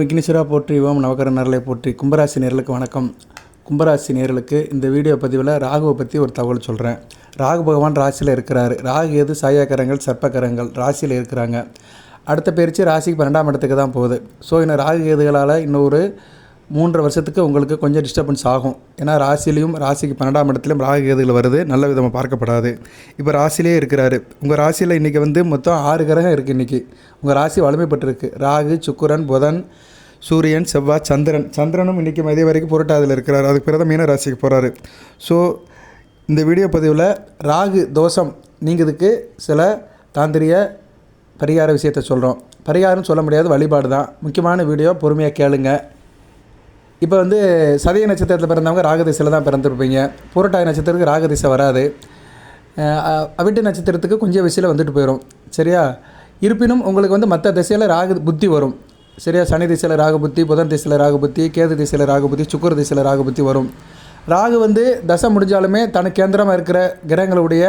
விக்னேஸ்வரா போற்றி ஓம் நவகர நேரலை போற்றி. கும்பராசி நேர்களுக்கு வணக்கம். கும்பராசி நேர்களுக்கு இந்த வீடியோ பதிவில் ராகுவை பற்றி ஒரு தகவல் சொல்கிறேன் ராகு பகவான் ராசியில் இருக்கிறார். ராகு எது? சாயாக்கரங்கள் சர்ப்பக்கரங்கள் ராசியில் இருக்கிறாங்க. அடுத்த பயிற்சி ராசிக்கு பன்னெண்டாம் இடத்துக்கு தான் போகுது. ஸோ இன்னும் ராகு கேதுகளால் இன்னொரு மூன்று வருஷத்துக்கு உங்களுக்கு கொஞ்சம் டிஸ்டர்பன்ஸ் ஆகும். ஏன்னா ராசிலையும் ராசிக்கு பன்னெண்டாம் இடத்துலையும் ராககேதுகள் வருது. நல்ல விதமாக பார்க்கப்படாது. இப்போ ராசிலே இருக்கிறாரு. உங்கள் ராசியில் இன்றைக்கி வந்து மொத்தம் ஆறு கிரகம் இருக்குது இன்றைக்கி உங்கள் ராசி வலிமைப்பட்டிருக்கு. ராகு சுக்குரன் புதன் சூரியன் செவ்வாய் சந்திரன். சந்திரனும் இன்றைக்கி மதிய வரைக்கும் புரட்டாதில் இருக்கிறார். அதுக்கு பிறகு மீன ராசிக்கு போகிறாரு ஸோ இந்த வீடியோ பதிவில் ராகு தோஷம் நீங்கிறதுக்கு சில தாந்திரிய பரிகார விஷயத்தை சொல்கிறோம் பரிகாரம் சொல்ல முடியாது. வழிபாடு தான் முக்கியமான வீடியோ பொறுமையாக கேளுங்கள் இப்போ வந்து சதய நட்சத்திரத்தில் பிறந்தவங்க ராகதிசையில் தான் பிறந்திருப்பீங்க. பூரட்டாதி நட்சத்திரத்துக்கு ராகதிசை வராது. அவிட்டு நட்சத்திரத்துக்கு கொஞ்சம் விசையில் வந்துட்டு போயிடும் சரியா? இருப்பினும் உங்களுக்கு வந்து மற்ற திசையில் ராகு புத்தி வரும். சரியா? சனி திசையில் ராகு புத்தி புதன் திசையில் ராகு புத்தி கேது திசையில் ராகு புத்தி சுக்கர திசையில் ராகு புத்தி வரும். ராகு வந்து தசை முடிஞ்சாலுமே தனக்கு கேந்திரமாக இருக்கிற கிரகங்களுடைய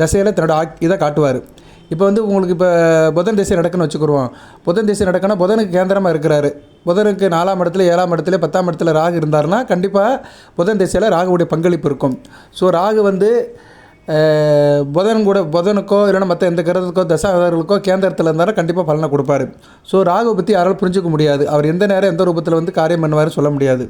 தசையில் தன்னோட ஆக் இதை காட்டுவார். இப்போ வந்து உங்களுக்கு இப்போ புதன் திசை நடக்குன்னு வச்சுக்கிருவோம் புதன் திசை நடக்குன்னா புதனுக்கு கேந்திரமாக இருக்கிறாரு. புதனுக்கு நாலாம் இடத்துல ஏழாம் இடத்துல பத்தாம் இடத்துல ராகு இருந்தாருன்னா கண்டிப்பாக புதன் திசையில் ராகுவுடைய பங்களிப்பு இருக்கும். ஸோ ராகு வந்து புதன் கூட புதனுக்கோ இல்லைன்னா மற்ற எந்த கிரகத்துக்கோ தசாவதார்களுக்கோ கேந்திரத்தில் இருந்தாலும் கண்டிப்பாக பலனை கொடுப்பார். ஸோ ராகு பற்றி யாரால் புரிஞ்சிக்க முடியாது. அவர் எந்த நேரம் எந்த ரூபத்தில் வந்து காரியம் பண்ணுவார் சொல்ல முடியாது.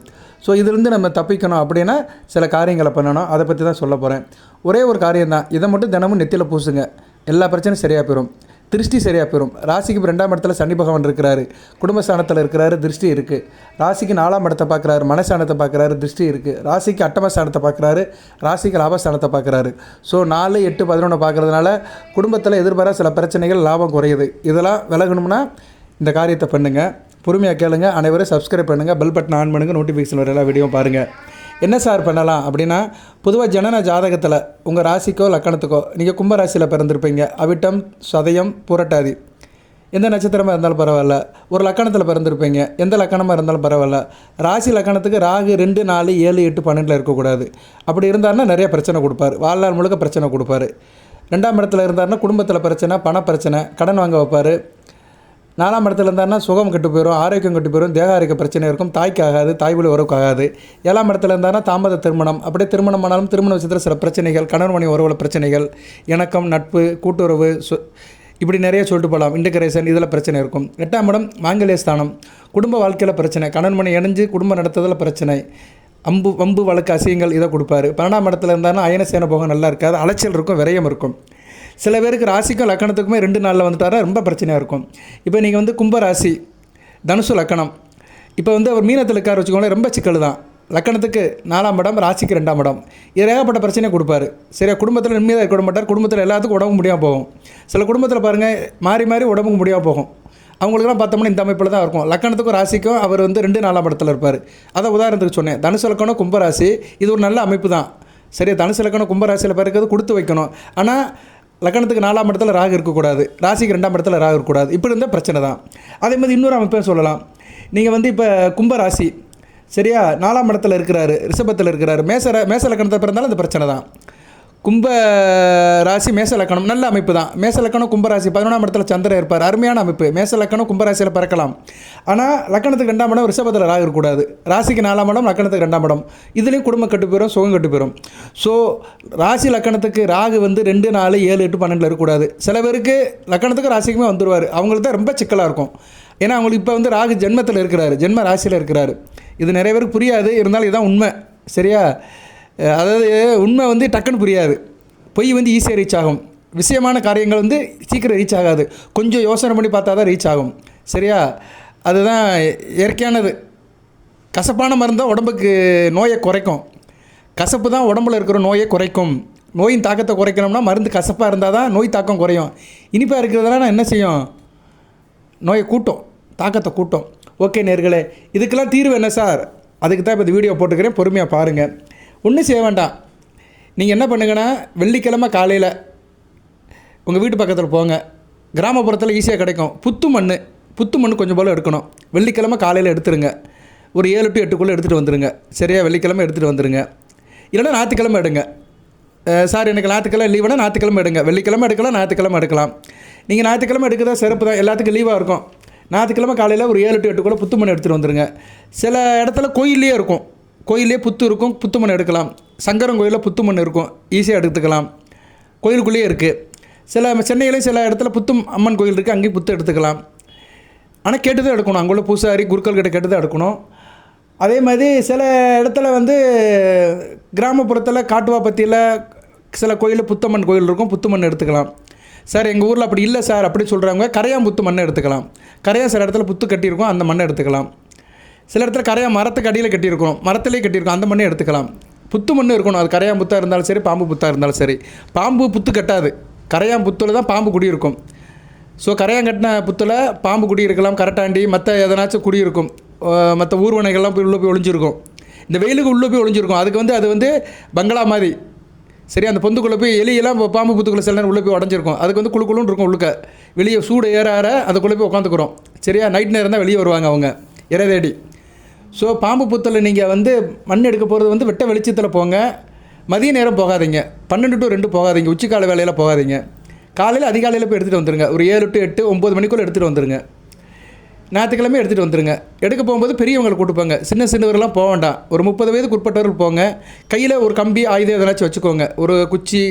ஸோ இதிலிருந்து நம்ம தப்பிக்கணும் அப்படின்னா சில காரியங்களை பண்ணணும். அதை பற்றி தான் சொல்ல போகிறேன் ஒரே ஒரு காரியம் தான் இதை மட்டும் தினமும் நெத்தியில் பூசுங்க. எல்லா பிரச்சனையும் சரியாக போயிடும் திருஷ்டி சரியாக போயிடும் ராசிக்கு ரெண்டாம் இடத்துல சனி பகவான் இருக்கிறாரு. குடும்பஸ்தானத்தில் இருக்கிறாரு திருஷ்டி இருக்குது ராசிக்கு நாலாம் இடத்தை பார்க்குறாரு மனஸ்தானத்தை பார்க்குறாரு திருஷ்டி இருக்குது ராசிக்கு அட்டமஸ்தானத்தை பார்க்குறாரு ராசிக்கு லாபஸ்தானத்தை பார்க்குறாரு. ஸோ நாலு எட்டு பதினொன்று பார்க்குறதுனால குடும்பத்தில் எதிர்பாராத சில பிரச்சனைகள் லாபம் குறையுது. இதெல்லாம் விலகணும்னா இந்த காரியத்தை பண்ணுங்கள் பொறுமையாக கேளுங்க. அனைவரும் சப்ஸ்கிரைப் பண்ணுங்கள் பெல் பட்டன் ஆன் பண்ணுங்கள் நோட்டிஃபிகேஷன் வர எல்லா வீடியோவும் பாருங்கள் என்ன சார் பண்ணலாம் அப்படின்னா பொதுவாக ஜனன ஜாதகத்தில் உங்கள் ராசிக்கோ லக்கணத்துக்கோ நீங்கள் கும்பராசியில் பிறந்திருப்பீங்க. அவிட்டம் சதயம் புரட்டாதி. எந்த நட்சத்திரமாக இருந்தாலும் பரவாயில்ல. ஒரு லக்கணத்தில் பிறந்திருப்பீங்க. எந்த லக்கணமாக இருந்தாலும் பரவாயில்ல. ராசி லக்கணத்துக்கு ராகு ரெண்டு நாலு ஏழு எட்டு பன்னெண்டில் இருக்கக்கூடாது. அப்படி இருந்தாருன்னா நிறைய பிரச்சனை கொடுப்பார். வாழ்நாள் முழுக்க பிரச்சனை கொடுப்பாரு. ரெண்டாம் இடத்துல இருந்தாருன்னா குடும்பத்தில் பிரச்சனை பண பிரச்சனை கடன் வாங்க வைப்பார். நாலாம் இடத்துல இருந்தாருன்னா சுகம் கெட்டு போயிடும் ஆரோக்கியம் கெட்டு போயிடும் தேக ஆரோக்கிய பிரச்சனை இருக்கும் தாய்க்கு ஆகாது தாய் வழி உறவுக்கு ஆகாது ஏழாம் இடத்துல இருந்தாருன்னா தாமத திருமணம். அப்படியே திருமணம் ஆனாலும் திருமண விஷயத்தில் சில பிரச்சனைகள் கணவன் மணி உறவுல பிரச்சனைகள் இணக்கம் நட்பு கூட்டுறவு சு இப்படி நிறைய சொல்லிட்டு போகலாம். இன்டகிரேஷன் இதில் பிரச்சனை இருக்கும். எட்டாம் இடம் மாங்கல்ய ஸ்தானம். குடும்ப வாழ்க்கையில் பிரச்சனை. கணவன் மணி இணைஞ்சு குடும்பம் நடத்துறதுல பிரச்சனை. அம்பு வம்பு வழக்கு அசியங்கள் இதை கொடுப்பாரு. பன்னெண்டாம் இடத்துல அயன அயனசேன போகம் நல்லா இருக்காது. அலைச்சல் இருக்கும் விரயம் இருக்கும். சில பேருக்கு ராசிக்கும் லக்கணத்துக்குமே ரெண்டு நாளில் வந்துட்டாரா ரொம்ப பிரச்சனையாக இருக்கும். இப்போ நீங்கள் வந்து கும்பராசி தனுசு லக்கணம். இப்போ வந்து அவர் மீனத்தில் இருக்கார் வச்சுக்கோங்களேன் ரொம்ப சிக்கல் தான். லக்கணத்துக்கு நாலாம் இடம் ராசிக்கு ரெண்டாம் இடம். இது ஏகப்பட்ட பிரச்சனையை கொடுப்பாரு. சரியா குடும்பத்தில் நிம்மதியாக இருக்க மாட்டார். குடும்பத்தில் எல்லாத்துக்கும் உடம்பு முடியாமல் போகும். சில குடும்பத்தில் பாருங்கள் மாறி மாறி உடம்புக்கு முடியாமல் போகும். அவங்களுக்குலாம் பார்த்தோம்னா இந்த அமைப்பில் தான் இருக்கும். லக்கணத்துக்கும் ராசிக்கும் அவர் வந்து ரெண்டு நாலாம் இடத்துல இருப்பார். அதை உதாரணத்துக்கு சொன்னேன். தனுசு லக்கணம் கும்பராசி இது ஒரு நல்ல அமைப்பு தான். சரியா தனுசு லக்கணம் கும்பராசியில் பிறக்கிறது கொடுத்து வைக்கணும். ஆனால் லக்கணத்துக்கு நாலாம் இடத்துல ராகு இருக்கக்கூடாது. ராசிக்கு ரெண்டாம் இடத்துல ராகு இருக்கக்கூடாது. இப்படி இருந்தால் பிரச்சனை தான். அதே மாதிரி இன்னொரு அமைப்பையும் சொல்லலாம். நீங்கள் வந்து இப்போ கும்ப ராசி சரியா? நாலாம் இடத்துல இருக்கிறாரு ரிஷபத்தில் இருக்கிறாரு. மேச மேச லக்கணத்தை பிறந்தாலும் அந்த பிரச்சனை தான். கும்ப ராசி மேச லக்கணம் நல்ல அமைப்பு தான். மேச லக்கணம் கும்பராசி பதினொன்றாம் இடத்துல சந்திரன் இருப்பார். அருமையான அமைப்பு. மேச லக்கணம் கும்பராசியில் பிறக்கலாம். ஆனால் லக்கணத்துக்கு ரெண்டாம் இடம் ரிஷபத்தில் ராகு இருக்கக்கூடாது. ராசிக்கு நாலாம் இடம் லக்கணத்துக்கு ரெண்டாம் இடம். இதுலேயும் குடும்பம் கட்டு போயிடும் சுகம் கட்டு போயிடும் ஸோ ராசி லக்கணத்துக்கு ராகு வந்து ரெண்டு நாலு ஏழு எட்டு பன்னெண்டில் இருக்கக்கூடாது. சில பேருக்கு லக்கணத்துக்கு ராசிக்குமே வந்துடுவார் அவங்களுக்கு தான் ரொம்ப சிக்கலாக இருக்கும். ஏன்னா அவங்களுக்கு இப்போ வந்து ராகு ஜென்மத்தில் இருக்கிறாரு. ஜென்ம ராசியில் இருக்கிறாரு. இது நிறைய பேருக்கு புரியாது. இருந்தாலும் இதுதான் உண்மை. சரியா? அதாவது உண்மை வந்து டக்குன்னு புரியாது. பொய் வந்து ஈஸியாக ரீச் ஆகும். விஷயமான காரியங்கள் வந்து சீக்கிரம் ரீச் ஆகாது. கொஞ்சம் யோசனை பண்ணி பார்த்தா தான் ரீச் ஆகும். சரியா? அதுதான் இயற்கையானது. கசப்பான மருந்து தான் உடம்புக்கு நோயை குறைக்கும். கசப்பு தான் உடம்புல இருக்கிற நோயை குறைக்கும். நோயின் தாக்கத்தை குறைக்கணும்னா மருந்து கசப்பாக இருந்தால் தான் நோய் தாக்கம் குறையும். இனிப்பாக இருக்கிறதெல்லாம் என்ன செய்யும்? நோயை கூட்டும். தாக்கத்தை கூட்டும். ஓகே நேர்களே இதுக்கெல்லாம் தீர்வு என்ன சார்? அதுக்கு தான் இப்போ இந்த வீடியோ போட்டுக்கிறேன் பொறுமையாக பாருங்கள் ஒன்றும் செய்ய வேண்டாம். நீங்கள் என்ன பண்ணுங்கன்னா வெள்ளிக்கிழமை காலையில் உங்கள் வீட்டு பக்கத்தில் போங்க. கிராமப்புறத்தில் ஈஸியாக கிடைக்கும். புத்து மண் புத்து மண் கொஞ்சம் போல் எடுக்கணும். வெள்ளிக்கிழமை காலையில் எடுத்துருங்க. ஒரு ஏழு டு எட்டுக்குள்ளே எடுத்துகிட்டு வந்துடுங்க சரியாக வெள்ளிக்கிழமை எடுத்துகிட்டு வந்துடுங்க இல்லைன்னா ஞாயிற்றுக்கிழமை எடுங்க. சார் எனக்கு ஞாயிற்றுக்கிழமை லீவுனா ஞாயிற்றுக்கிழமை எடுங்க. வெள்ளிக்கிழமை எடுக்கலாம் ஞாயிற்றுக்கிழமை எடுக்கலாம். நீங்கள் ஞாயிற்றுக்கிழமை எடுக்கிறதா சிறப்பு தான். எல்லாத்துக்கும் லீவாக இருக்கும். ஞாயிற்றுக்கிழமை காலையில் ஒரு ஏழு டு எட்டுக்குள்ளே புத்து மண் எடுத்துகிட்டு வந்துடுங்க சில இடத்துல கோயில்லேயே இருக்கும். கோயிலே புத்து இருக்கும் புத்து மண் எடுக்கலாம். சங்கரன் கோயிலில் புத்து மண் இருக்கும் ஈஸியாக எடுத்துக்கலாம். கோயிலுக்குள்ளேயே இருக்குது சில சென்னையிலேயும் சில இடத்துல புத்து அம்மன் கோயில் இருக்குது அங்கேயும் புத்து எடுத்துக்கலாம். ஆனால் கேட்டு தான் எடுக்கணும். அங்கே உள்ள பூசாரி குருக்கள் கிட்ட கேட்டு தான் எடுக்கணும். அதே மாதிரி சில இடத்துல வந்து கிராமப்புறத்தில் காட்டுவாப்பத்தியில் சில கோயில் புத்தம்மன் கோயில் இருக்கும் புத்துமண் எடுத்துக்கலாம். சார் எங்கள் ஊரில் அப்படி இல்லை சார் அப்படி சொல்கிறவங்க கரையான் புத்து மண்ணை எடுத்துக்கலாம். கரையான் சில இடத்துல புத்து கட்டியிருக்கோம் அந்த மண்ணை எடுத்துக்கலாம். சில இடத்துல கரையாக மரத்துக்கு அடியில் கட்டியிருக்கோம் மரத்துலேயே கட்டியிருக்கோம் அந்த மண்ணை எடுத்துக்கலாம். புத்து மண் இருக்கணும். அது கரையான் புத்தாக இருந்தாலும் சரி பாம்பு புத்தாக இருந்தாலும் சரி. பாம்பு புத்து கட்டாது. கரையான் புத்தில் தான் பாம்பு குடியிருக்கும் ஸோ கரையான் கட்டின புத்தில் பாம்பு குடி இருக்கலாம். கரட்டாண்டி மற்ற எதனாச்சும் குடி இருக்கும். மற்ற ஊர்வனைகள்லாம் போய் உள்ளே போய் ஒளிஞ்சிருக்கும். இந்த வெயிலுக்கு உள்ளே போய் ஒளிஞ்சிருக்கும். அதுக்கு வந்து அது வந்து பங்களா மாதிரி. சரி அந்த பொந்துக்குள்ளே போய் எலியெல்லாம் பாம்பு புத்துக்குள்ளே சில நேரம் உள்ளே போய் உடஞ்சிருக்கும். அதுக்கு வந்து குழு குழுன்னு இருக்கும் உள்ளுக்க. வெளியே சூடு ஏற ஏற அதுக்குள்ளே போய் உட்காந்துக்கிறோம் சரியா? நைட் நேரம் தான் வெளியே வருவாங்க அவங்க. இறை தேடி. ஸோ பாம்பு புத்தில் நீங்கள் வந்து மண் எடுக்க போகிறது வந்து வெட்ட வெளிச்சத்தில் போங்க. மதிய நேரம் போகாதீங்க. பன்னெண்டு டு ரெண்டு போகாதீங்க. உச்சிக்கால வேலையில் போகாதீங்க. காலையில் அதிகாலையில் போய் எடுத்துகிட்டு வந்துடுங்க ஒரு ஏழு டு எட்டு ஒம்பது மணிக்குள்ளே எடுத்துகிட்டு வந்துருங்க. ஞாயிற்றுக்கிழமை எடுத்துகிட்டு வந்துருங்க. எடுக்க போகும்போது பெரியவங்களை கூட்டு போங்க. சின்ன சின்னவர்கள்லாம் போக வேண்டாம். ஒரு முப்பது வயதுக்கு உட்பட்டவர்கள் போங்க. கையில் ஒரு கம்பி ஆயுதம் எதனாச்சும் வச்சுக்கோங்க. ஒரு குச்சி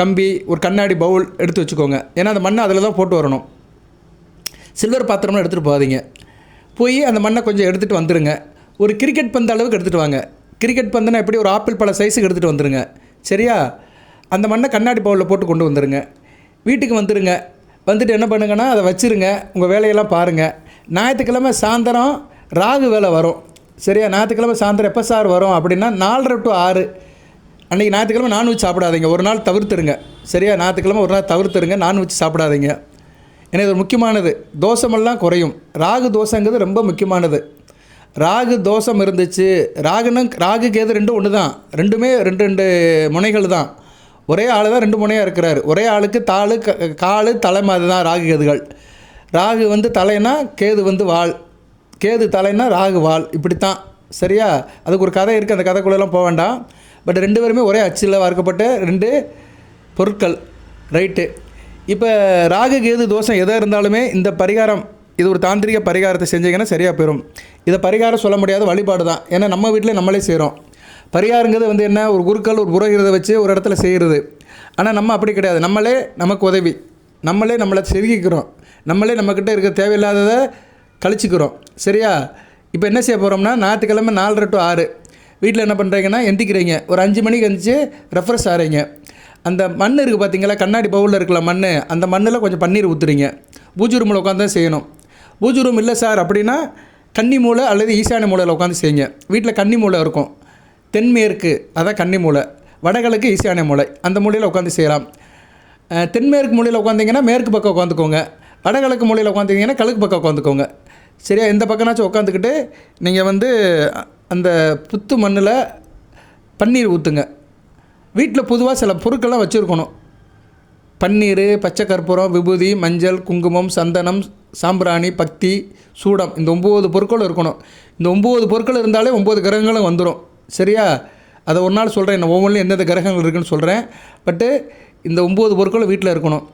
கம்பி ஒரு கண்ணாடி பவுல் எடுத்து வச்சுக்கோங்க. ஏன்னா அந்த மண்ணை அதில் தான் போட்டு வரணும். சில்வர் பாத்திரம்லாம் எடுத்துகிட்டு போகாதீங்க. போய் அந்த மண்ணை கொஞ்சம் எடுத்துகிட்டு வந்துடுங்க ஒரு கிரிக்கெட் பந்து அளவுக்கு எடுத்துகிட்டு வாங்க. கிரிக்கெட் பந்துனா எப்படி? ஒரு ஆப்பிள் பழ சைஸுக்கு எடுத்துகிட்டு வந்துடுங்க சரியா? அந்த மண்ணை கண்ணாடி பவுலில் போட்டு கொண்டு வந்துடுங்க வீட்டுக்கு வந்துடுங்க வந்துட்டு என்ன பண்ணுங்கன்னா அதை வச்சுருங்க. உங்கள் வேலையெல்லாம் பாருங்கள் ஞாயிற்றுக்கிழமை சாயந்தரம் ராகு வேலை வரும். சரியா? ஞாயிற்றுக்கிழமை சாயந்தரம் எப்போ சார் வரும் அப்படின்னா நாலரை டு ஆறு. அன்றைக்கி ஞாயிற்றுக்கிழமை நான்வெஜ் சாப்பிடாதீங்க. ஒரு நாள் தவிர்த்துருங்க. சரியா? ஞாயிற்றுக்கிழமை ஒரு நாள் தவிர்த்துருங்க. நான்வெஜ் சாப்பிடாதீங்க. ஏன்னா இது முக்கியமானது. தோஷமெல்லாம் குறையும். ராகு தோசைங்கிறது ரொம்ப முக்கியமானது. ராகு தோஷம் இருந்துச்சு. ராகுனும் ராகு கேது ரெண்டும் ஒன்று தான் ரெண்டுமே ரெண்டு ரெண்டு முனைகள் தான். ஒரே ஆள் தான் ரெண்டு முனையாக இருக்கிறார். ஒரே ஆளுக்கு தாள் க காலு தலை மாதிரி தான் ராகு கேதுகள். ராகு வந்து தலைனா கேது வந்து வால் கேது தலைனா ராகு வால் இப்படித்தான். சரியா? அதுக்கு ஒரு கதை இருக்குது அந்த கதைக்குள்ளெல்லாம் போக வேண்டாம். பட் ரெண்டு பேருமே ஒரே அச்சில் வார்க்கப்பட்ட ரெண்டு பொருட்கள். ரைட்டு. இப்போ ராகு கேது தோஷம் எதாக இருந்தாலுமே இந்த பரிகாரம் இது ஒரு தாந்திரிக பரிகாரத்தை செஞ்சீங்கன்னா சரியாக போயிடும் இதை பரிகாரம் சொல்ல முடியாத வழிபாடு தான். ஏன்னா நம்ம வீட்டில் நம்மளே செய்கிறோம் பரிகாரங்கிறது வந்து என்ன? ஒரு குருக்கள் ஒரு புரோகிரதை வச்சு ஒரு இடத்துல செய்கிறது ஆனால் நம்ம அப்படி கிடையாது. நம்மளே நமக்கு உதவி. நம்மளே நம்மளை செருகிக்கிறோம். நம்மளே நம்மக்கிட்ட இருக்க தேவையில்லாததை கழிச்சிக்கிறோம். சரியா? இப்போ என்ன செய்ய போகிறோம்னா ஞாயிற்றுக்கிழமை நாலரை டு ஆறு. வீட்டில் என்ன பண்ணுறீங்கன்னா எந்திக்கிறீங்க. ஒரு அஞ்சு மணிக்கு எந்திரிச்சு ரெஃப்ரெஷ் ஆகிறீங்க அந்த மண் இருக்குது பார்த்தீங்களா கண்ணாடி பவுலில் இருக்கல மண் அந்த மண்ணில் கொஞ்சம் பன்னீர் ஊற்றுறீங்க பூஜை ரூமில் உட்காந்து தான் செய்யணும். பூஜை ரூம் இல்லை சார் அப்படின்னா கன்னி மூலை அல்லது ஈசான மூலையில் உட்காந்து செய்யுங்க. வீட்டில் கன்னி மூலை இருக்கும். தென்மேற்கு அதான் கன்னி மூலை வடகிழக்கு ஈசான மூலை அந்த மூலையில் உட்காந்து செய்யலாம். தென்மேற்கு மூலையில் உட்காந்திங்கன்னா மேற்கு பக்கம் உட்காந்துக்கோங்க. வடகிழக்கு மூலையில் உட்காந்திங்கன்னா கிழக்கு பக்கம் உட்காந்துக்கோங்க. சரியா? எந்த பக்கம்னாச்சும் உட்காந்துக்கிட்டு நீங்கள் வந்து அந்த புத்து மண்ணில் பன்னீர் ஊற்றுங்க வீட்டில் பொதுவாக சில பொருட்கள்லாம் வச்சுருக்கணும். பன்னீர் பச்சை கற்பூரம் விபூதி மஞ்சள் குங்குமம் சந்தனம் சாம்பிராணி பக்தி சூடம் இந்த ஒம்பது பொருட்களும் இருக்கணும். இந்த ஒம்பது பொருட்கள் இருந்தாலே ஒம்பது கிரகங்களும் வந்துடும் சரியா? அதை ஒரு நாள் சொல்கிறேன் நான் ஒவ்வொன்றும் எந்தெந்த கிரகங்கள் இருக்குன்னு சொல்கிறேன் பட்டு இந்த ஒம்பது பொருட்களும் வீட்டில் இருக்கணும்.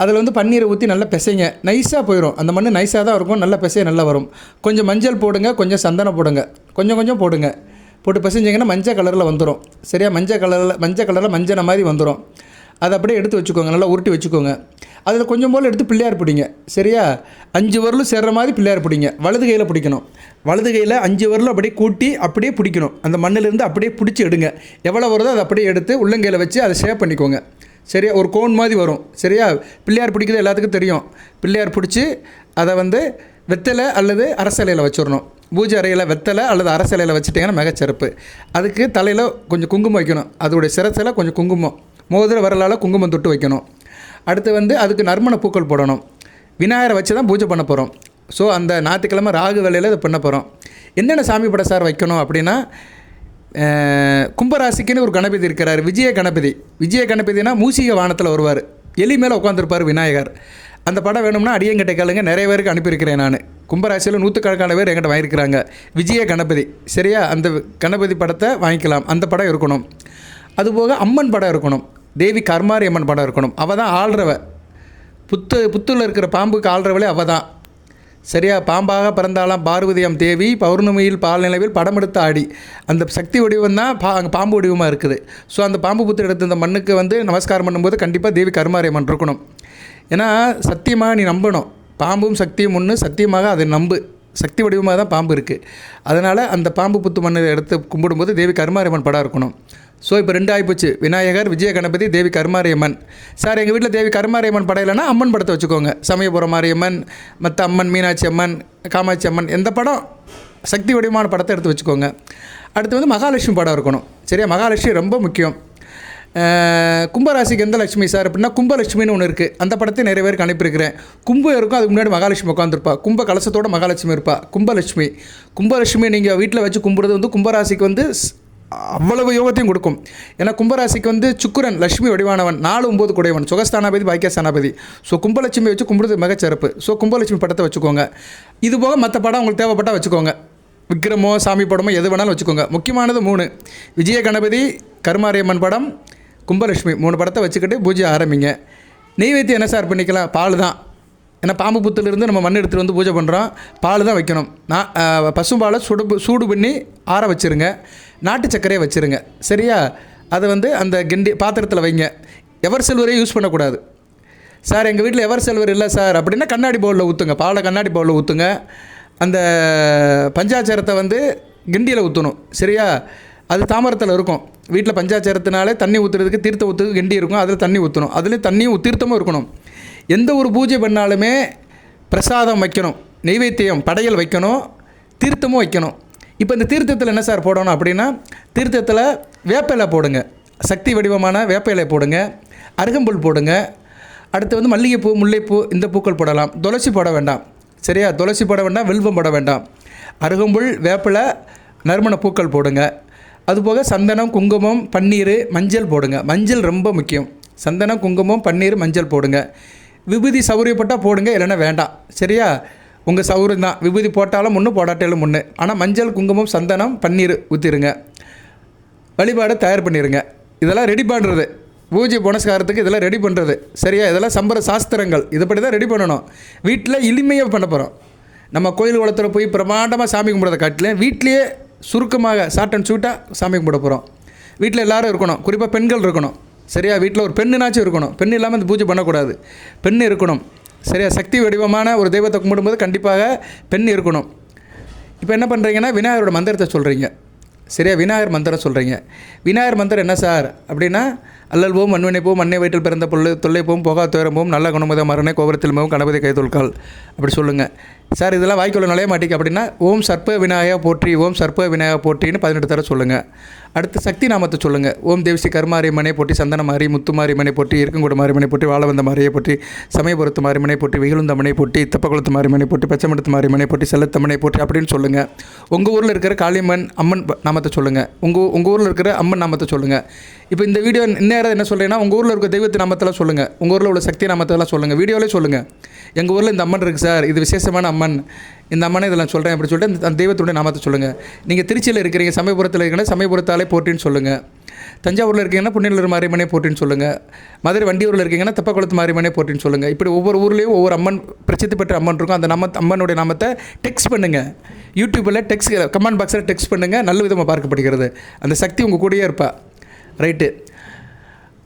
அதில் வந்து பன்னீரை ஊற்றி நல்லா பிசைங்க. நைஸாக போயிடும் அந்த மண் நைஸாக தான் இருக்கும். நல்லா பிசைய நல்லா வரும். கொஞ்சம் மஞ்சள் போடுங்க. கொஞ்சம் சந்தனம் போடுங்க. கொஞ்சம் கொஞ்சம் போடுங்க. போட்டு பிசைஞ்சிங்கன்னா மஞ்சள் கலரில் வந்துடும் சரியா? மஞ்சள் கலரில் மஞ்சள் கலரில் மஞ்சள் மாதிரி வந்துடும் அதை அப்படியே எடுத்து வச்சுக்கோங்க நல்லா உருட்டி வச்சுக்கோங்க. அதில் கொஞ்சம் போல் எடுத்து பிள்ளையார் பிடிங்க. சரியா? அஞ்சு வரலும் சேர்ற மாதிரி பிள்ளையார் பிடிங்க. வலது கையில் பிடிக்கணும். வலது கையில் அஞ்சு வரலும் அப்படியே கூட்டி அப்படியே பிடிக்கணும். அந்த மண்ணிலேருந்து அப்படியே பிடிச்சி எடுங்க. எவ்வளோ வருதோ அதை அப்படியே எடுத்து உள்ளங்கையில் வச்சு அதை ஷேப் பண்ணிக்கோங்க. சரியா? ஒரு கோன் மாதிரி வரும். சரியா? பிள்ளையார் பிடிக்கிறது எல்லாத்துக்கும் தெரியும். பிள்ளையார் பிடிச்சி அதை வந்து வெத்தலை அல்லது அரசலையில் வச்சிடணும். பூஜை அறையில் வெத்தலை அல்லது அரசலையில் வச்சுட்டிங்கன்னா மிகச்சிறப்பு. அதுக்கு தலையில் கொஞ்சம் குங்குமம் வைக்கணும். அதோடைய சிரசில் கொஞ்சம் குங்குமம். மோதிர வரலால் குங்குமம் தொட்டு வைக்கணும். அடுத்து வந்து அதுக்கு நறுமண பூக்கள் போடணும். விநாயகரை வச்சு தான் பூஜை பண்ண போகிறோம் ஸோ அந்த ஞாயிற்றுக்கிழமை ராகு வேலையில் இதை பண்ண போகிறோம் என்னென்ன சாமி படம் சார் வைக்கணும் அப்படின்னா கும்பராசிக்குன்னு ஒரு கணபதி இருக்கிறார் விஜய கணபதி. விஜய கணபதினா மூசிக வானத்தில் வருவார். எலி மேலே உட்காந்துருப்பார் விநாயகர். அந்த படம் வேணும்னா அடியங்கிட்ட கேளுங்க. நிறைய பேருக்கு அனுப்பியிருக்கிறேன் நான். கும்பராசியில் நூற்றுக்கணக்கான பேர் எங்கிட்ட வாங்கியிருக்கிறாங்க. விஜய கணபதி. சரியா? அந்த கணபதி படத்தை வாங்கிக்கலாம். அந்த படம் இருக்கணும். அதுபோக அம்மன் படம் இருக்கணும். தேவி கர்மாரி அம்மன் படம் இருக்கணும். அவள் தான் ஆள்றவ. புத்து புத்துல இருக்கிற பாம்புக்கு ஆள்றவளே அவள் தான். சரியா? பாம்பாக பிறந்தாலாம் பார்வதியம் தேவி. பௌர்ணமியில் பால் நிலவில் படம் எடுத்த ஆடி. அந்த சக்தி வடிவம் தான் பா அங்கே பாம்பு வடிவமாக இருக்குது. ஸோ அந்த பாம்பு புத்து எடுத்த இந்த மண்ணுக்கு வந்து நமஸ்காரம் பண்ணும்போது கண்டிப்பாக தேவி கருமாரியம்மன் இருக்கணும். ஏன்னா சத்தியமாக நீ நம்பணும். பாம்பும் சக்தியும் ஒன்று சத்தியமாக அதை நம்பு. சக்தி வடிவமாக தான் பாம்பு இருக்குது அதனால் அந்த பாம்பு புத்து மண்ணை எடுத்து கும்பிடும்போது தேவி கருமாரியம்மன் படம் இருக்கணும். ஸோ இப்போ ரெண்டு ஆகிப்போச்சு விநாயகர் விஜய கணபதி தேவி கருமாரியம்மன். சார் எங்கள் வீட்டில் தேவி கருமாரியம்மன் படம் இல்லைன்னா அம்மன் படத்தை வச்சுக்கோங்க. சமயபுரம் மாரியம்மன் மற்ற அம்மன் மீனாட்சி அம்மன் காமாட்சி அம்மன் எந்த படம் சக்தி வடிவமான படத்தை எடுத்து வச்சுக்கோங்க. அடுத்து வந்து மகாலட்சுமி படம் இருக்கணும். சரியா? மகாலட்சுமி ரொம்ப முக்கியம். கும்பராசிக்கு எந்த லட்சுமி சார் அப்படின்னா கும்பலட்சுமின்னு ஒன்று இருக்குது அந்த படத்தை நிறைய பேருக்கு அனுப்பியிருக்கிறேன். கும்பம் இருக்கும் அதுக்கு முன்னாடி மகாலட்சுமி உட்காந்துருப்பா கும்ப கலசத்தோட மகாலட்சுமி இருப்பா. கும்பலட்சுமி. கும்பலட்சுமி நீங்கள் வீட்டில் வச்சு கும்பிடுறது வந்து கும்பராசிக்கு வந்து அவ்வளவு யோகத்தையும் கொடுக்கும். ஏன்னா கும்பராசிக்கு வந்து சுக்குரன் லட்சுமி வடிவானவன் நாலு ஒம்பது குடையவன் சுகஸ்தானாபதி பாக்கியஸ்தானாபதி. ஸோ கும்பலட்சுமி வச்சு கும்பிடுறது மிகச்சிறப்பு. ஸோ கும்பலட்சுமி படத்தை வச்சுக்கோங்க. இது போக மற்ற படம் உங்களுக்கு தேவைப்பட்டால் வச்சுக்கோங்க. விக்ரமோ சாமி படமோ எது வேணாலும் வச்சுக்கோங்க. முக்கியமானது மூணு. விஜய கணபதி கருமாரியம்மன் படம் கும்பலட்சுமி மூணு படத்தை வச்சுக்கிட்டு பூஜை ஆரம்பிங்க. நெய்வேத்தியம் என்ன சார் பண்ணிக்கலாம்? பால் தான். ஏன்னா பாம்பு புத்துலேருந்து நம்ம மண் எடுத்துகிட்டு வந்து பூஜை பண்ணுறோம் பால் தான் வைக்கணும். நான் பசும்பாலை சுடு சூடு பண்ணி ஆற வச்சுருங்க. நாட்டு சர்க்கரையை வச்சுருங்க. சரியா? அதை வந்து அந்த கிண்டி பாத்திரத்தில் வைங்க. எவர் சில்வரே யூஸ் பண்ணக்கூடாது. சார் எங்கள் வீட்டில் எவர் சில்வர் இல்லை சார். அப்படின்னா கண்ணாடி பவுலில் ஊற்றுங்க பாலை கண்ணாடி பவுலில் ஊற்றுங்க அந்த பஞ்சாச்சாரத்தை வந்து கிண்டியில் ஊற்றணும் சரியா? அது தாமரத்தில் இருக்கும். வீட்டில் பஞ்சாச்சாரத்தினாலே தண்ணி ஊற்றுறதுக்கு தீர்த்தம் ஊற்றுறதுக்கு கிண்டி இருக்கும். அதில் தண்ணி ஊற்றணும் அதுலேயும் தண்ணியும் தீர்த்தமும் இருக்கணும். எந்த ஒரு பூஜை பண்ணாலுமே பிரசாதம் வைக்கணும். நெய்வேத்தியம் படையல் வைக்கணும். தீர்த்தமும் வைக்கணும். இப்போ இந்த தீர்த்தத்தில் என்ன சார் போடணும் அப்படின்னா தீர்த்தத்தில் வேப்பிலை போடுங்க. சக்தி வடிவமான வேப்பிலை போடுங்க. அருகம்புல் போடுங்க. அடுத்து வந்து மல்லிகைப்பூ முல்லைப்பூ இந்த பூக்கள் போடலாம். துளசி போட வேண்டாம். சரியா? துளசி போட வேண்டாம் வில்வம் போட வேண்டாம். அருகம்புல் வேப்பிலை நறுமண பூக்கள் போடுங்க. அதுபோக சந்தனம் குங்குமம் பன்னீர் மஞ்சள் போடுங்க. மஞ்சள் ரொம்ப முக்கியம். சந்தனம் குங்குமம் பன்னீர் மஞ்சள் போடுங்க. விபூதி சௌரியப்பட்டால் போடுங்க இல்லைன்னா வேண்டாம். சரியா? உங்கள் சௌரியம் தான். விபூதி போட்டாலும் ஒன்று போடாட்டாலும் ஒன்று ஆனால் மஞ்சள் குங்குமம் சந்தனம் பன்னீர் ஊற்றிடுங்க வழிபாடை தயார் பண்ணிடுங்க இதெல்லாம் ரெடி பண்ணுறது பூஜை புனஸ்காரத்துக்கு இதெல்லாம் ரெடி பண்ணுறது சரியா? இதெல்லாம் சம்பர சாஸ்திரங்கள். இதுபடி தான் ரெடி பண்ணணும். வீட்டில் எளிமையாக பண்ண போகிறோம் நம்ம கோயில் குளத்தில் போய் பிரமாண்டமாக சாமி கும்பிட்றத காட்டிலையும் வீட்லேயே சுருக்கமாக ஷார்ட் அண்ட் ஷூட்டாக சாமி கும்பிட போகிறோம் வீட்டில் எல்லோரும் இருக்கணும். குறிப்பாக பெண்கள் இருக்கணும். சரியா? வீட்டில் ஒரு பெண்ணுனாச்சும் இருக்கணும். பெண் இல்லாமல் இந்த பூஜை பண்ணக்கூடாது. பெண் இருக்கணும். சரியா? சக்தி வடிவமான ஒரு தெய்வத்தை கும்பிடும்போது கண்டிப்பாக பெண் இருக்கணும். இப்போ என்ன பண்ணுறீங்கன்னா விநாயகரோட மந்திரத்தை சொல்கிறீங்க சரியா? விநாயகர் மந்திரம் சொல்கிறீங்க விநாயகர் மந்திரம் என்ன சார்? அப்படின்னா அல்லல் போம் மண்வினை போம் மண்ணை வயிற்றில் பிறந்த பொருள் தொல்லை போம் போகா துயரம் போம் நல்ல குணமுத மரணை கோபுரத்தில் போம் கணபதி கை அப்படி சொல்லுங்கள் சார் இதெல்லாம் வாய்க்குள்ள நுழைய மாட்டேங்க. அப்படின்னா ஓம் சர்ப்ப விநாயகா போற்றி ஓம் சர்ப்ப விநாயகா போற்றின்னு பதினெட்டு தடவை சொல்லுங்கள் அடுத்து சக்தி நாமத்தை சொல்லுங்கள் ஓம் தேவசி கருமாரியம்மனை போட்டி சந்தன மாறி முத்துமாரி மனை போட்டி இருக்கங்குட மாரிமனை போட்டி வாழவந்த மாரியை போட்டி சமயபுரத்து போட்டி போற்றி வெகுளுந்தம்மனை போட்டி இத்தப்பகுளத்து மாரிமனை போட்டி பச்சைமடத்து மாரிமனை போட்டி செல்லத்தம்மனை போட்டி அப்படின்னு சொல்லுங்கள் உங்கள் ஊரில் இருக்கிற காளியம்மன் அம்மன் நாமத்தை சொல்லுங்கள் உங்கள் உங்கள் ஊரில் இருக்கிற அம்மன் நாமத்தை சொல்லுங்கள் இப்போ இந்த வீடியோ இந்நேரம் என்ன சொல்கிறேன்னா உங்கள் ஊரில் இருக்கிற தெய்வத்து நாமத்தெல்லாம் சொல்லுங்கள் உங்கள் ஊரில் உள்ள சக்தி நாமத்தெல்லாம் சொல்லுங்கள் வீடியோவிலே சொல்லுங்கள் எங்கள் ஊரில் இந்த அம்மன் இருக்குது சார். இது விசேஷமான அம்மன். அம்மன் இந்த அம்மனை இதெல்லாம் சொல்கிறேன் அப்படி சொல்லிட்டு அந்த- தெய்வத்துடைய நாமத்தை சொல்லுங்கள் நீங்கள் திருச்சியில் இருக்கிறீங்க சமயபுரத்தில் இருக்கீங்கன்னா சமயபுரத்தாலே போட்டின்னு சொல்லுங்கள் தஞ்சாவூரில் இருக்கீங்கன்னா புண்ணியலூர் மாரியம்மனே போட்டின்னு சொல்லுங்கள் மதுரை வண்டியூரில் இருக்கீங்கன்னா தெப்பக்குளத்து மாரியம்மனே போட்டின்னு சொல்லுங்கள் இப்படி ஒவ்வொரு ஊர்லேயும் ஒவ்வொரு அம்மன் பிரசித்தி பெற்ற அம்மன் இருக்கும். அந்த நம்ம அம்மனுடைய நாமத்தை டெக்ஸ்ட் பண்ணுங்கள் யூடியூப்பில் டெக்ஸ்ட் கமெண்ட் பாக்ஸில் டெக்ஸ்ட் பண்ணுங்கள் நல்ல விதமாக பார்க்கப்படுகிறது. அந்த சக்தி உங்கள் கூடயே இருப்பா. ரைட்டு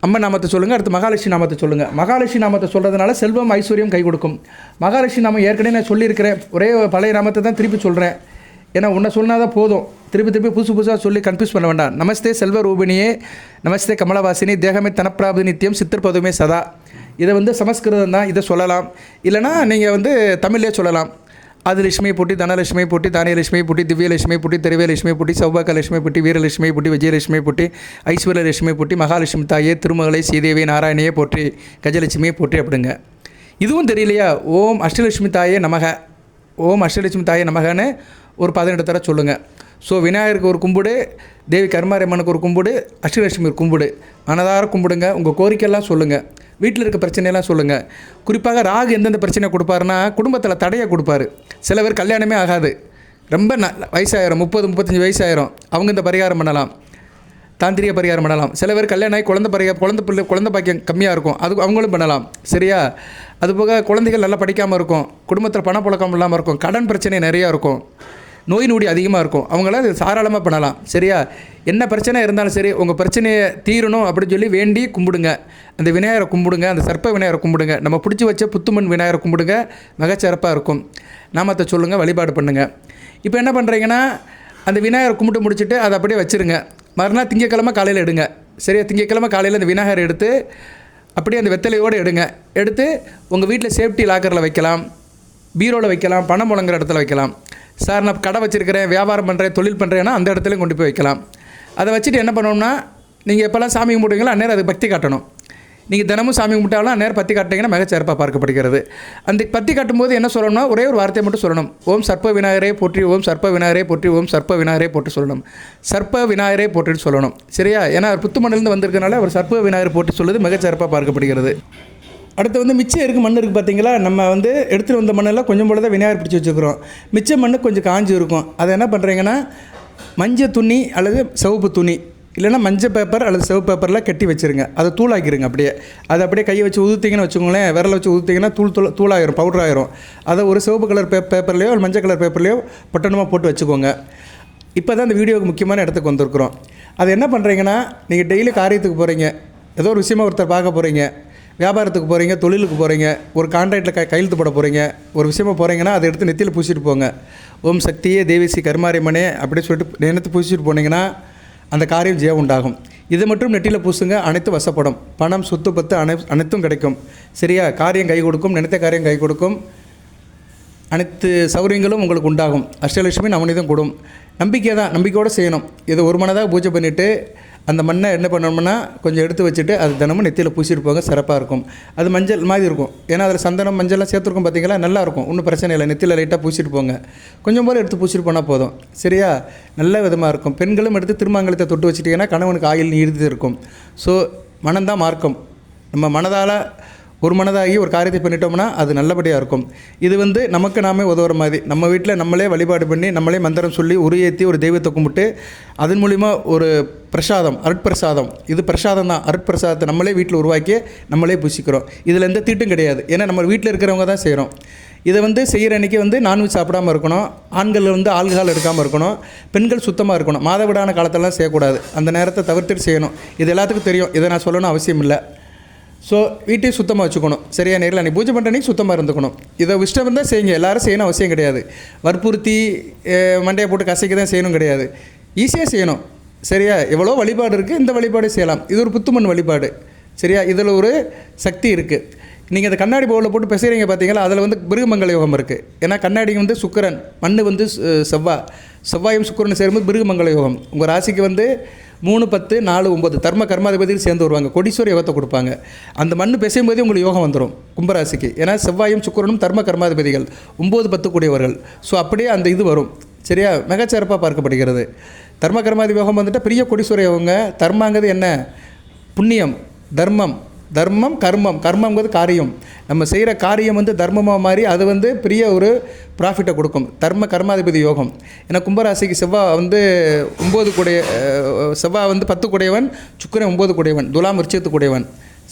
அம்மன் நாமத்தை சொல்லுங்கள் அடுத்து மகாலட்சுமி நாமத்தை சொல்லுங்கள் மகாலட்சுமி நாமத்தை சொல்கிறதுனால செல்வம் ஐஸ்வர்யம் கை கொடுக்கும். மகாலட்சுமி நாமம் ஏற்கனவே நான் சொல்லியிருக்கிறேன். ஒரே பழைய நாமத்தை தான் திருப்பி சொல்கிறேன் ஏன்னா உன்னை சொன்னால் தான் போதும். திருப்பி திருப்பி புதுசு புதுசாக சொல்லி கன்ஃபியூஸ் பண்ண வேண்டாம். நமஸ்தே செல்வ ரூபிணியே நமஸ்தே கமலவாசினி தேகமே தனப்பிராபதி நித்தியம் சித்திரப்பதுமே சதா. இதை வந்து சமஸ்கிருதம் தான் இதை சொல்லலாம். இல்லைனா நீங்கள் வந்து தமிழ்லேயே சொல்லலாம். ஆதிலட்சுமி போட்டி தனலட்சுமி போட்டி தானியலட்சுமி போட்டி திவ்யலட்சுமி போட்டி தெரிவியலட்சுமி போட்டி சௌபாகலட்சுமி போட்டி வீரலட்சுமி போட்டி விஜயலட்சுமி புட்டி ஐஸ்வர்யலட்சுமி போட்டி மகாலட்சுமி தாயே திருமகளை சீதேவி நாராயணியே போற்றி கஜலட்சுமியை போற்றி அப்படிங்க. இதுவும் தெரியலையா? ஓம் அஷ்டலட்சுமி தாயே நமக. ஓம் அஷ்டலட்சுமி தாயே நமகன்னு ஒரு பதினெட்டு தடவை சொல்லுங்கள் ஸோ விநாயகருக்கு ஒரு கும்பிடு தேவி கருமாரியம்மனுக்கு ஒரு கும்பிடு அஷ்டலட்சுமி ஒரு கும்பிடு. மனதார கும்பிடுங்க உங்கள் கோரிக்கையெல்லாம் சொல்லுங்கள் வீட்டில் இருக்க பிரச்சனையெல்லாம் சொல்லுங்கள் குறிப்பாக ராகு எந்தெந்த பிரச்சனை கொடுப்பாருன்னா குடும்பத்தில் தடையை கொடுப்பாரு. சில பேர் கல்யாணமே ஆகாது. ரொம்ப ந வயசாயிரும். முப்பது முப்பத்தஞ்சு வயசாயிரும். அவங்க இந்த பரிகாரம் பண்ணலாம். தாந்திரிக பரிகாரம் பண்ணலாம். சில பேர் கல்யாணம் ஆகி குழந்தை பரிகா குழந்தை பிள்ளை குழந்தை பாக்கியம் கம்மியாக இருக்கும். அது அவங்களும் பண்ணலாம். சரியா? அதுபோக குழந்தைகள் நல்லா படிக்காமல் இருக்கும். குடும்பத்தில் பணப்புழக்கம் இல்லாமல் இருக்கும். கடன் பிரச்சனை நிறையா இருக்கும். நோய் நொடி அதிகமாக இருக்கும். அவங்களாம் இது தாராளமாக பண்ணலாம். சரியா? என்ன பிரச்சனை இருந்தாலும் சரி உங்கள் பிரச்சனையை தீரணும் அப்படின்னு சொல்லி வேண்டி கும்பிடுங்க. அந்த விநாயகரை கும்பிடுங்க அந்த சர்ப்ப விநாயகரை கும்பிடுங்க. நம்ம பிடிச்சி வச்ச புத்துமண் விநாயகரை கும்பிடுங்க. மிகச்சிறப்பாக இருக்கும். நாமத்தை சொல்லுங்கள் வழிபாடு பண்ணுங்கள் இப்போ என்ன பண்ணுறீங்கன்னா அந்த விநாயகரை கும்பிட்டு முடிச்சுட்டு அதை அப்படியே வச்சுருங்க. மறுநாள் திங்கக்கிழமை காலையில் எடுங்க. சரியா? திங்கக்கிழமை காலையில் அந்த விநாயகரை எடுத்து அப்படியே அந்த வெத்தலையோடு எடுங்க. எடுத்து உங்கள் வீட்டில் சேஃப்டி லாக்கரில் வைக்கலாம். பீரோவில் வைக்கலாம் பணம் முழங்குற இடத்துல வைக்கலாம். சார் நான் கடை வச்சுருக்கிறேன் வியாபாரம் பண்ணுறேன் தொழில் பண்ணுறேன்னா அந்த இடத்துலையும் கொண்டு போய் வைக்கலாம். அதை வச்சுட்டு என்ன பண்ணணும்னா நீங்கள் எப்போல்லாம் சாமி கும்பிடுவீங்களோ அந்நேரம் அதுக்கு பக்தி காட்டணும். நீங்கள் தினமும் சாமி கும்பிட்டாலும் அந்நேரம் பத்தி காட்டிங்கன்னா மிகச்சிறப்பாக பார்க்கப்படுகிறது. அந்த பத்தி காட்டும்போது என்ன சொல்லணும்னா ஒரே ஒரு வார்த்தையை மட்டும் சொல்லணும். ஓம் சர்ப்ப விநாயகரே போற்றி ஓம் சர்ப்ப விநாயகரே போற்றி ஓம் சர்ப்ப விநாயகரே போற்றி சொல்லணும். சர்ப்ப விநாயகரே போற்றின்னு சொல்லணும். சரியா? ஏன்னா அவர் வந்திருக்கனால அவர் சர்ப்ப விநாயகர் போற்றி சொல்லுது மிகச்சிறப்பாக பார்க்கப்படுகிறது. அடுத்து வந்து மிச்சம் இருக்குது மண் இருக்குது பார்த்தீங்களா? நம்ம வந்து எடுத்துகிட்டு வந்த மண்ணெல்லாம் கொஞ்சம் போல தான் விநாயகர் பிடிச்சி வச்சுக்கிறோம். மிச்ச மண் கொஞ்சம் காஞ்சி இருக்கும். அதை என்ன பண்ணுறீங்கன்னா மஞ்சள் துணி அல்லது சிவப்பு துணி இல்லைன்னா மஞ்சள் பேப்பர் அல்லது சிவப்பு பேப்பரில் கட்டி வச்சுருங்க. அதை தூளாக்கிடுங்க அப்படியே. அதை அப்படியே கையை வச்சு உதுத்திங்கன்னு வச்சுக்கோங்களேன் விரலை வச்சு உதுத்திங்கன்னா தூள் தூள் தூளாயிரும் பவுடர் ஆயிரும். அதை ஒரு சிவப்பு கலர் பே பேப்பர்லேயோ ஒரு மஞ்சள் கலர் பேப்பர்லேயோ பொட்டணமாக போட்டு வச்சுக்கோங்க. இப்போ தான் இந்த வீடியோவுக்கு முக்கியமான இடத்துக்கு வந்திருக்கிறோம். அது என்ன பண்ணுறீங்கன்னா நீங்கள் டெய்லி காரியத்துக்கு போகிறீங்க ஏதோ ஒரு விஷயமா ஒருத்தர் பார்க்க போகிறீங்க வியாபாரத்துக்கு போகிறீங்க தொழிலுக்கு போகிறீங்க ஒரு கான்ட்ராக்டில் க கையெழுத்து போட போகிறீங்க ஒரு விஷயமா போகிறீங்கன்னா அதை எடுத்து நெத்தியில் பூசிட்டு போங்க. ஓம் சக்தியே தேவிசி கருமாரியம்மனே அப்படின்னு சொல்லிட்டு நினைத்து பூசிட்டு போனீங்கன்னா அந்த காரியம் ஜெயம் உண்டாகும். இது மட்டும் நெட்டியில் பூசுங்க அனைத்து வசப்படும். பணம் சொத்து பத்து அனை அனைத்தும் கிடைக்கும். சரியா? காரியம் கை கொடுக்கும் நினைத்த காரியம் கை கொடுக்கும். அனைத்து சௌகரியங்களும் உங்களுக்கு உண்டாகும். அஷ்டலட்சுமி நவனிதம் கூடும். நம்பிக்கை தான் நம்பிக்கையோடு செய்யணும். இதை ஒரு மனதாக பூஜை பண்ணிவிட்டு அந்த மண்ணை என்ன பண்ணணும்னா கொஞ்சம் எடுத்து வச்சுட்டு அது தினமும் நெத்தியில் பூசிட்டு சிறப்பாக இருக்கும். அது மஞ்சள் மாதிரி இருக்கும். ஏன்னா அதில் சந்தனம் மஞ்சள்லாம் சேர்த்துருக்கும் பார்த்தீங்களா நல்லாயிருக்கும் ஒன்றும் பிரச்சனை இல்லை. நெத்தியில் லைட்டாக பூசிட்டு போங்க. கொஞ்சம் போல எடுத்து பூசிட்டு போனால் போதும். சரியா? நல்ல விதமாக இருக்கும். பெண்களும் எடுத்து திருமாங்கலத்தை தொட்டு வச்சுட்டிங்கன்னா கணவனுக்கு ஆயில் நீடித்து இருக்கும். ஸோ மனம்தான் மார்க்கம். நம்ம மனதால் ஒரு மனதாகி ஒரு காரியத்தை பண்ணிட்டோம்னா அது நல்லபடியாக இருக்கும். இது வந்து நமக்கு நாமே உதவுற மாதிரி. நம்ம வீட்டில் நம்மளே வழிபாடு பண்ணி நம்மளே மந்திரம் சொல்லி உருயேற்றி ஒரு தெய்வத்தை கும்பிட்டு அதன் மூலிமா ஒரு பிரசாதம் அருட்பிரசாதம். இது பிரசாதம் தான். அருட்பிரசாதத்தை நம்மளே வீட்டில் உருவாக்கி நம்மளே பூசிக்கிறோம். இதில் எந்த தீட்டும் கிடையாது. ஏன்னா நம்ம வீட்டில் இருக்கிறவங்க தான் செய்கிறோம் இதை வந்து செய்கிற அன்றைக்கி வந்து நான்வெஜ் சாப்பிடாம இருக்கணும். ஆண்கள் வந்து ஆல்கஹால் எடுக்காமல் இருக்கணும். பெண்கள் சுத்தமாக இருக்கணும். மாதவிடான காலத்தெல்லாம் செய்யக்கூடாது. அந்த நேரத்தை தவிர்த்துட்டு செய்யணும். இது எல்லாத்துக்கும் தெரியும். இதை நான் சொல்லணும் அவசியம் இல்லை ஸோ வீட்டையும் சுத்தமாக வச்சுக்கணும். சரியா? நேரில் நீ பூஜை பண்ணுற சுத்தமாக இருந்துக்கணும். இதை இஷ்டம் இருந்தால் செய்யுங்க. எல்லோரும் செய்யணும் அவசியம் கிடையாது. வற்புறுத்தி மண்டையை போட்டு கசைக்கு தான் செய்யணும் கிடையாது. ஈஸியாக செய்யணும். சரியா? எவ்வளோ வழிபாடு இருக்குது இந்த வழிபாடு செய்யலாம். இது ஒரு புத்துமண் வழிபாடு. சரியா? இதில் ஒரு சக்தி இருக்குது நீங்கள் அந்த கண்ணாடி பவுலில் போட்டு பிசைறீங்க பார்த்தீங்களா? அதில் வந்து பிருகமங்கல யோகம் இருக்குது ஏன்னா கண்ணாடி வந்து சுக்கரன் மண் வந்து செவ்வாய் செவ்வாயும் சுக்கரன் சேரும்போது பிருகமங்கல யோகம். உங்கள் ராசிக்கு வந்து மூணு பத்து நாலு ஒம்பது தர்ம கர்மாதிபதியில் சேர்ந்து வருவாங்க. கொடீஸ்வர யோகத்தை கொடுப்பாங்க. அந்த மண் பிசையும் போதே உங்களுக்கு யோகம் வந்துடும் கும்பராசிக்கு. ஏன்னா செவ்வாயும் சுக்கிரனும் தர்ம கர்மாதிபதிகள் ஒம்பது பத்து கூடியவர்கள். ஸோ அப்படியே அந்த இது வரும். சரியா? மிகச்சிறப்பாக பார்க்கப்படுகிறது. தர்ம கர்மாதி யோகம் வந்துட்டால் பெரிய கொடீஸ்வர யோகங்க. தர்மாங்கிறது என்ன? புண்ணியம் தர்மம். தர்மம் கர்மம். கர்மங்கிறது காரியம். நம்ம செய்கிற காரியம் வந்து தர்மமாக மாறி அது வந்து பெரிய ஒரு ப்ராஃபிட்டை கொடுக்கும். தர்ம கர்மாதிபதி யோகம். ஏன்னா கும்பராசிக்கு செவ்வாய் வந்து ஒம்பது கூடைய செவ்வாய் வந்து பத்து கூடையவன் சுக்கரன் ஒம்பது கூடையவன் துலாம் விருச்சிகத்து கூடையவன்.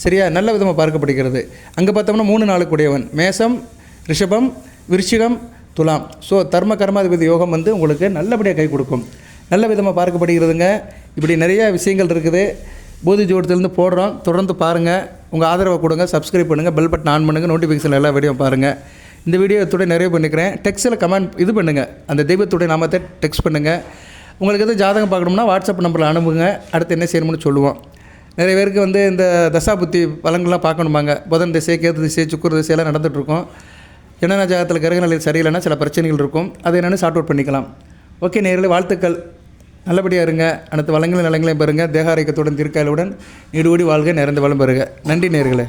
சரியா? நல்ல விதமாக பார்க்கப்படுகிறது. அங்கே பார்த்தோம்னா மூணு நாலு கூடையவன். மேசம் ரிஷபம் விருச்சிகம் துலாம். ஸோ தர்ம கர்மாதிபதி யோகம் வந்து உங்களுக்கு நல்லபடியாக கை கொடுக்கும். நல்ல விதமாக பார்க்கப்படுகிறதுங்க. இப்படி நிறையா விஷயங்கள் இருக்குது. பூதி ஜோடத்துலேருந்து போடுறோம். தொடர்ந்து பாருங்கள் உங்கள் ஆதரவை கொடுங்க. சப்ஸ்கிரைப் பண்ணுங்கள் பெல் பட்டன் ஆன் பண்ணுங்கள் நோட்டிஃபிகேஷன் எல்லா வீடியோ பாருங்கள் இந்த வீடியோ இத்தோட நிறைய பண்ணிக்கிறேன் டெக்ஸ்ட்டில் கமெண்ட் இது பண்ணுங்கள் அந்த தெய்வத்துடைய நாமத்தை டெக்ஸ்ட் பண்ணுங்கள் உங்களுக்கு எதுவும் ஜாதகம் பார்க்கணும்னா வாட்ஸ்அப் நம்பரில் அனுப்புங்க. அடுத்து என்ன செய்யணும்னு சொல்லுவோம். நிறைய பேருக்கு வந்து இந்த தசாபுத்தி பலன்கள்லாம் பார்க்கணுமாங்க. புதன் திசை கேது திசை சுக்குர திசையெல்லாம் நடந்துகிட்ருக்கோம் என்னென்ன ஜாதகத்தில் கிரகநிலை சரியில்லைன்னா சில பிரச்சனைகள் இருக்கும். அதை என்னென்னு சார்ட் அவுட் பண்ணிக்கலாம். ஓகே நேரில் வாழ்த்துக்கள். நல்லபடியாக இருங்க. அனைத்து வளங்களும் நலங்களையும் பெறுங்க. தேக ஆரோக்கியத்துடன் தீர்க்காயலுடன் வாழ்க நிறைந்த வளம் பெறுக. நன்றி நேர்களே.